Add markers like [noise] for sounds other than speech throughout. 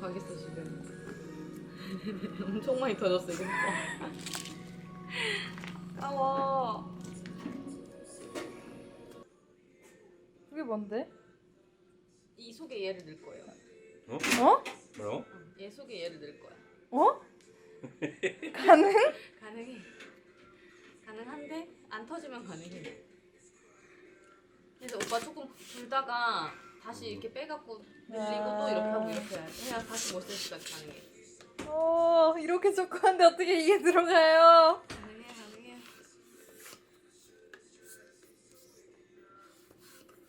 가 가겠어 지금 [laughs] 엄청 많이 터졌어 이거 봐 까워 그게 뭔데? 이 속에 얘를 넣을 거예요 어? 뭐라고? 얘 속에 얘를 넣을 거야 어? [laughs] 가능? 가능해 가능한데 안 터지면 가능해 그래서 오빠 조금 불다가 다시 이렇게 빼갖고 늘리고 또 이렇게 하고 이렇게 해야 다시 못쓸 때까지 가능해 어 이렇게 조그한데 어떻게 이게 들어가요? 가능해 가능해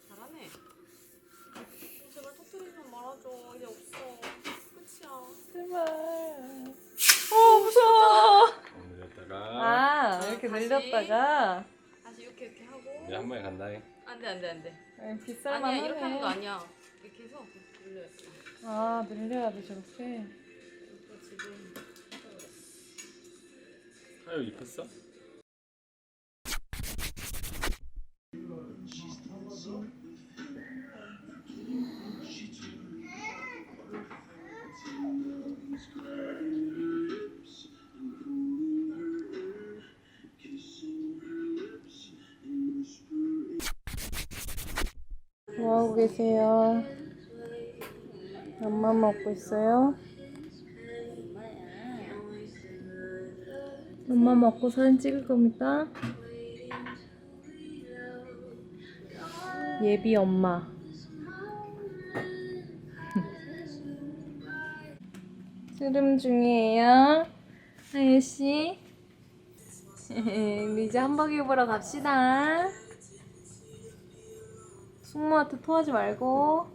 잘하네. 제발 터뜨리지 말아줘. 이제 없어. 끝이야. 제발. 어 무서워. 늘렸다가 아 이렇게 다시. 늘렸다가. 다시 이렇게 이렇게 하고. 이제 한 번에 간다. 안돼 안돼 안돼 아니, 빗살만 아니야 이렇게 하는 거 하네. 아니야 이렇게 해서 돌려야지 아 늘려야 돼 저렇게. 이거 지금 타요 입혔어? 뭐 하고 계세요? 엄마 먹고 있어요? 엄마 먹고 사진 찍을 겁니까? 예비 엄마. [laughs] 트름 중이에요. 하유 씨. 우리 이제 hamburger 보러 갑시다. 숙모한테 토하지 말고.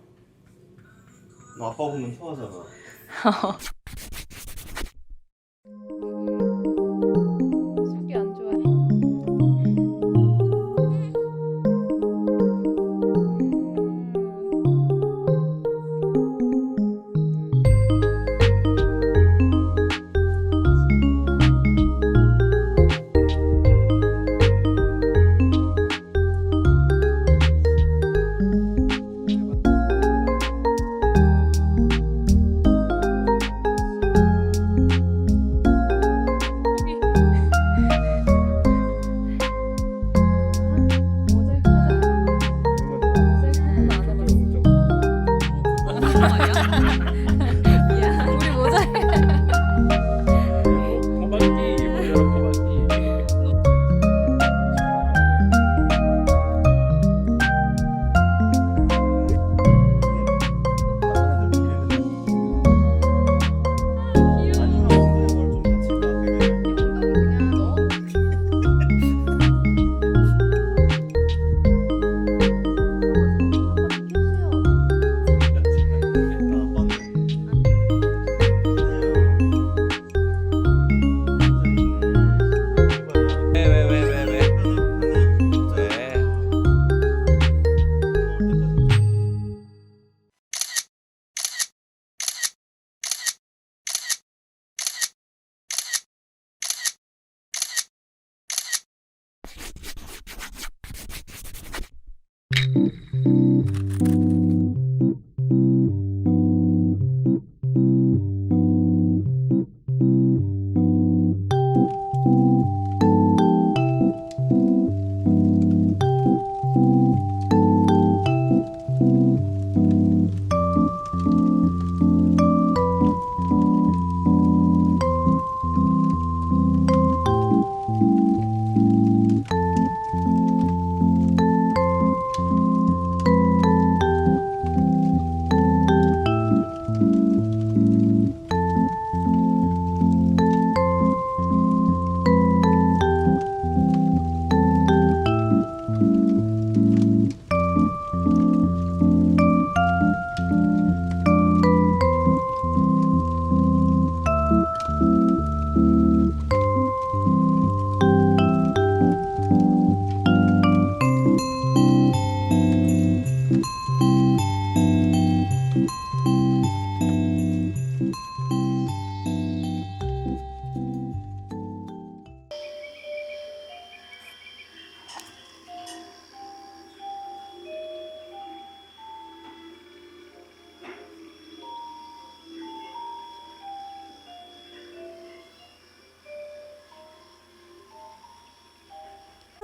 너 아빠 보면 토하잖아. [laughs] 思うよ。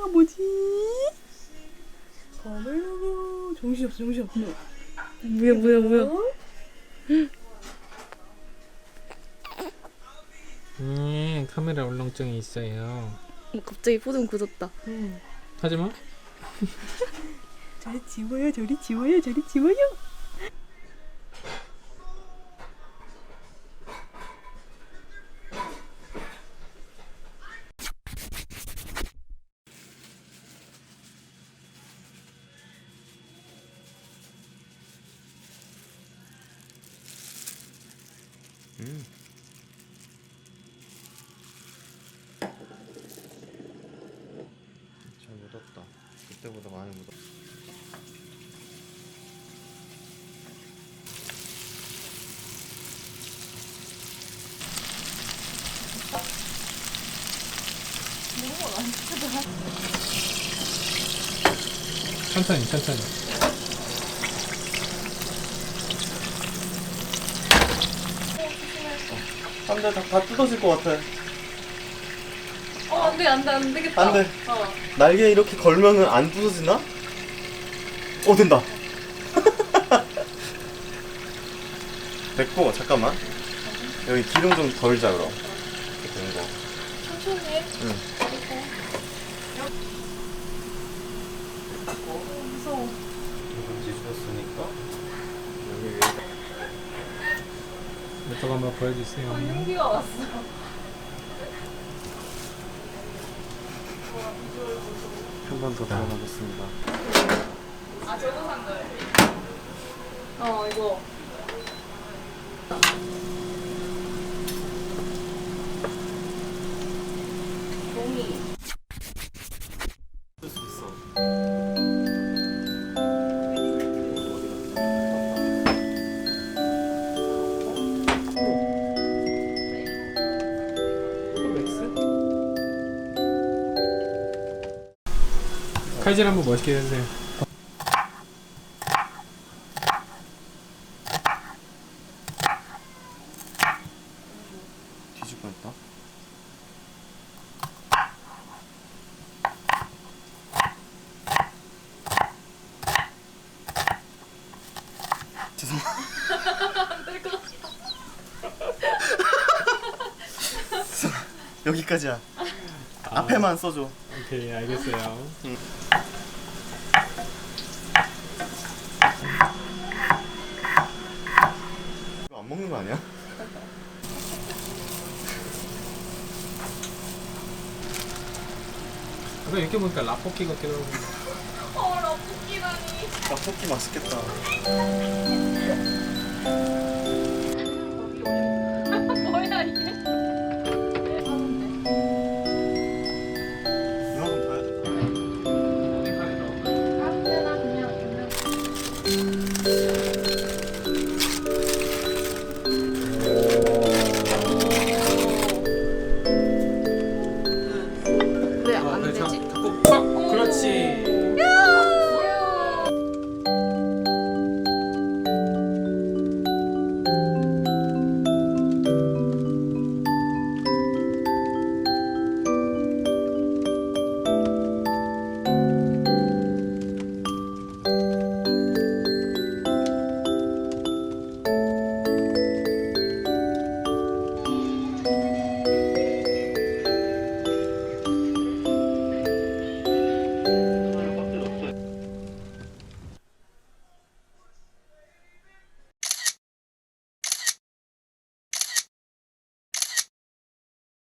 아 뭐지? 거물로고 정신없어 정신없어 뭐야 뭐야 뭐야? 음 카메라 울렁증이 있어요. 어, 갑자기 포동 굳었다. 응. 하지마. [laughs] 저리 지워요 저리 지워요 저리 지워요 음. 잘 묻었다. 그때보다 많이 묻었다. 천천히 천천히. 안돼 다, 다 뜯어질 것 같아. 어 안돼 안돼 안 되겠다. 안 돼. 어. 날개 이렇게 걸면은 안 부서지나? 어 된다. [laughs] 됐고 잠깐만. 여기 기름 좀 덜자 그럼. 이렇게 된 거. 천천히 해. 응. 무서워. 이제 주었으니까 여기 위에 이쪽 한번 보여주세요. 연기가 왔어. 한 번 더 들어가겠습니다. 아 저거 산 거예요? 어 이거. 종이. 칼질 한번 멋있게 해주세요. 뒤질 뻔했다. 죄송. [laughs] 여기까지야. 앞에만 써줘. 오케이 알겠어요. 이거 안 먹는 거 아니야? [laughs] 아까 이렇게 보니까 라볶이 같기도 하고. 어 러브기라니. 떡볶이 맛있겠다.